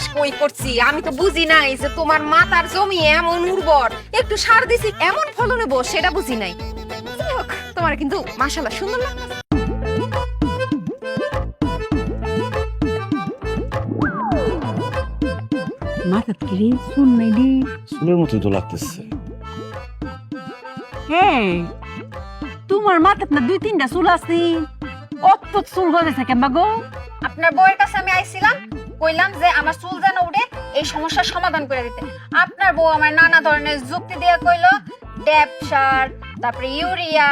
সর্বনাশ কই করছি? আমি তো বুঝি নাই যে তোমার মাতার জমি এমন উর্বর। একটু সার দিছি এমন ফলন নেব সেটা বুঝি নাই। তোমার কিন্তু মাশাল্লাহ সুন্দর লাগছে। মাথা থেকে শুন নাই রে। চুলের মতোই তো লাগতেছে। হ্যাঁ তোমার মাথাত না দুই তিনটা চুল আছে। অত চুল গজেছে কেমবা গো? আপনার বউয়ের কাছে আমি আইছিলাম কইলাম যে আমার চুল যেন উঠে এই সমস্যার সমাধান করে দিতে। আপনার বউ আমার নানা ধরনের যুক্তি দিয়ে কইলো ড্যাপ সার, তারপরে ইউরিয়া,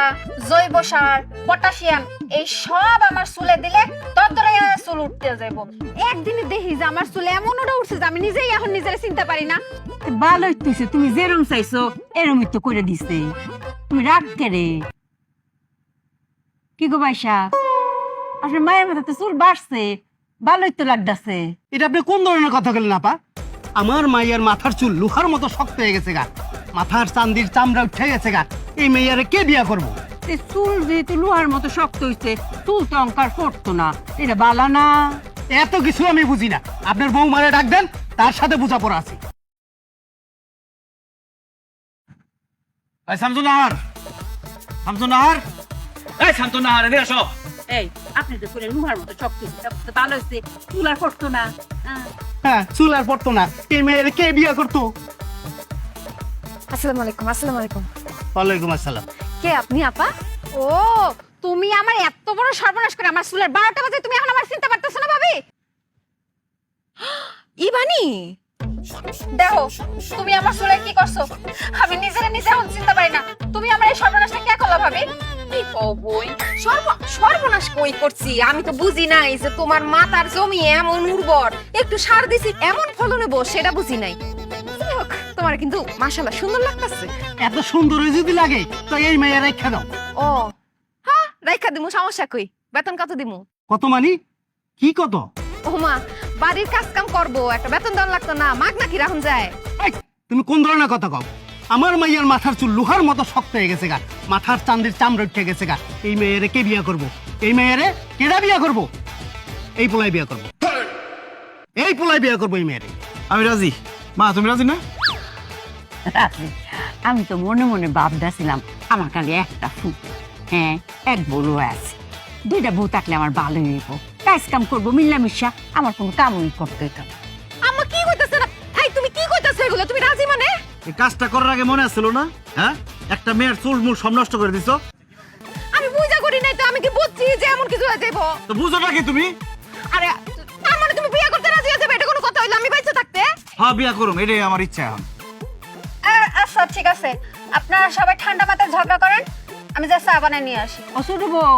জৈব সার, পটাশিয়াম, এই সব আমার চুলে দিলে তদ্দরে চুল উঠতে যাইব। একদিনে দেখি যে আমার চুলে এমন ওটা উঠছে যে আমি নিজেই এখন নিজের চিনতে পারি না। ভালো হইতেছে, তুমি যেরম চাইছো, এরমই তো করে দিছে। তুমি রাগ রে কি গো বাইসা আসলে মায়ের মাথাতে চুল বাড়ছে। ভালোই তো লাগতাছে। এটা আপনি কোন ধরনের কথা বলেন আপা? আমার মাইয়ার মাথার চুল লোহার মতো শক্ত হয়ে গেছে গা। মাথার চান্দির চামড়া উঠে গেছে গা। এই মেয়ারে কে বিয়া করব? তে চুল যেহেতু লোহার মতো শক্ত হইছে চুল তো অঙ্কার করতো না। এটা বালা না? এত কিছু আমি বুঝি না। আপনার বউ মারে ডাক দেন তার সাথে বোঝাপড়া আছে। এই শামসুন নাহার শামসুন নাহার এই শামসুন নাহার এদিকে আসো। এই আপনি তো করে লোহার মতো হইছে ভালো হইছে চুল আর করতো না। হ্যাঁ। হ্যাঁ চুল আর পড়তো না। এই মেয়েরে কে বিয়া করতো? আসসালামু আলাইকুম আসসালামু আলাইকুম। ওয়ালাইকুম আসসালাম। কে আপনি আপা? ও তুমি আমার এত বড় সর্বনাশ করে আমার চুলের বারোটা বাজে তুমি এখন আমার চিনতে পারতেছো না ভাবি? ইবানি দেখো তুমি আমার চুলে কি করছ? আমি নিজের নিজে এখন চিনতে পারি না। তুমি আমার এই সর্বনাশটা কে করলা ভাবি? কি কবই সর্ব সর্বনাশ কই করছি? আমি তো বুঝি নাই যে তোমার মাতার জমি এমন উর্বর। একটু সার দিছি এমন ফলন নেব সেটা বুঝি নাই। তোমার কিন্তু মাশাল্লাহ সুন্দর লাগতেছে। এত সুন্দর যদি লাগে তো এই মেয়ের রেখা দাও। ও। হ্যাঁ রাইখা দিমু সমস্যা কই? বেতন কত দিমু? কত মানি? কি কত? ও মা বাড়ির কাজ কাম করব একটা বেতন দেওয়ার লাগতো না মাগ নাকি রাখুন যায়? তুমি কোন ধরনের কথা কও? আমার মাইয়ার মাথার চুল লোহার মতো শক্ত হয়ে গেছে গা। মাথার চান্দির চামড়া উঠে গেছে গা। এই মেয়েরে কে বিয়া করব? এই মেয়েরে কেডা বিয়া করব? এই পোলাই বিয়া করব। এই পোলাই বিয়া করব এই মেয়েরে। আমি রাজি। মা তুমি রাজি না? আমি তো মনে মনে ভাবতেছিলাম আমার কাছে একটা ফুট হ্যাঁ এক বড় আছে। দুইটা বউ থাকলে আমার ভালো হইব। কাজ কাম করব মিল্লামিশা আমার কোনো কামই করতে হইতো এই কাজটা করার আগে মনে আসছিল না? হ্যাঁ? একটা মেয়ের চুল মুল সব নষ্ট করে দিছো? আমি বুঝা করি নাই তো আমি কি বুঝছি যে এমন কিছু হয়ে যাইবো? তো বুঝো না কি তুমি? আরে তার মানে তুমি বিয়ে করতে রাজি হয়ে যাবে এটা কোনো কথা হইল? আমি বাইচে থাকতে? হ্যাঁ বিয়া করুম এটাই আমার ইচ্ছা এখন। আচ্ছা ঠিক আছে। আপনারা সবাই ঠান্ডা মাথায় ঝগড়া করেন আমি যা চা বানাই নিয়ে আসি। ও বউ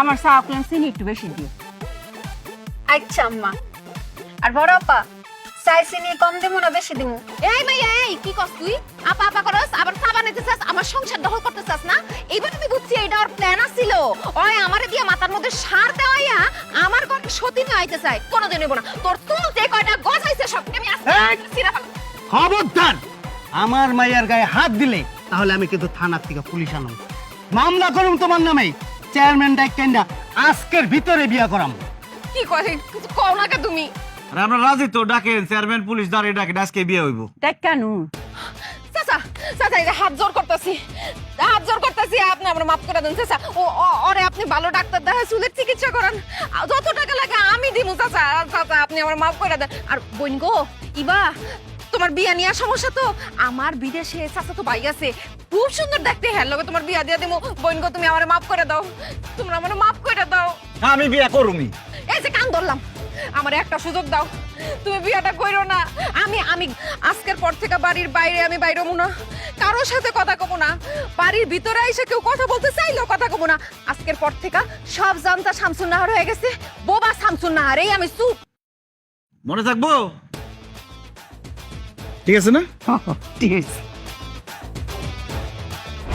আমার চা প্লেন চিনি একটু বেশি দিও। আচ্ছা আম্মা। আর বড় আপা চাই চিনি কম দিমু না বেশি দিমু? এই মাইয়া এই কি কস তুই? আপা আপা করস আবার চাস আমার সংসার দখল করতে চাস না? এইবার আমি বুঝছি এটা ওর প্ল্যান আছিল। ওই আমারে দিয়ে মাথার মধ্যে সার দেওয়াইয়া আমার ঘরে সতী নিয়ে আইতে কোনোদিন নেব না। তোর তুল যে কয়টা গজাইছে সব আমি আজকে এই! ফেলব। খবরদার! আমার মাইয়ার গায়ে হাত দিলে তাহলে আমি কিন্তু থানার থেকে পুলিশ আনো মামলা করুম তোমার নামে। চেয়ারম্যান ডাইকেন্ডা আজকের ভিতরে বিয়া করাম। কি করে কিছু কও না কে তুমি? আর আমরা রাজি তো ডাকেন চেয়ারম্যান পুলিশ দাঁড়িয়ে ডাকেন আজকে বিয়ে হইব। দেখ কেন চাচা চাচা এই হাত জোর করতেছি। হাত জোর করতেছি আপনি আমার মাফ করে দেন চাচা। ও ওরে আপনি ভালো ডাক্তার দেখা চুলের চিকিৎসা করান। যত টাকা লাগে আমি দিমু চাচা। চাচা আপনি আমার মাফ করে দেন। আর বোন গো ইবা তোমার বিয়া নিয়ে সমস্যা তো? আমার বিদেশে চাচা তো ভাই আছে। খুব সুন্দর দেখতে হ্যাঁ লগে তোমার বিয়া দিয়া দিমু। বোন গো তুমি আমার মাফ করে দাও। তোমরা আমার মাফ করে দাও। আমি বিয়া করুমি। এই যে কান ধরলাম। আমার একটা সুযোগ দাও। তুমি বিয়াটা কইরো না। আমি আমি আজকের পর থেকে বাড়ির বাইরে আমি বাইরে না। কারোর সাথে কথা কব না। বাড়ির ভিতরে এসে কেউ কথা বলতে চাইলেও কথা কব না। আজকের পর থেকে সব জানতা শামসুন নাহার হয়ে গেছে। বোবা শামসুন নাহার এই আমি চুপ। মনে থাকব? ঠিক আছে না? ঠিক আছে।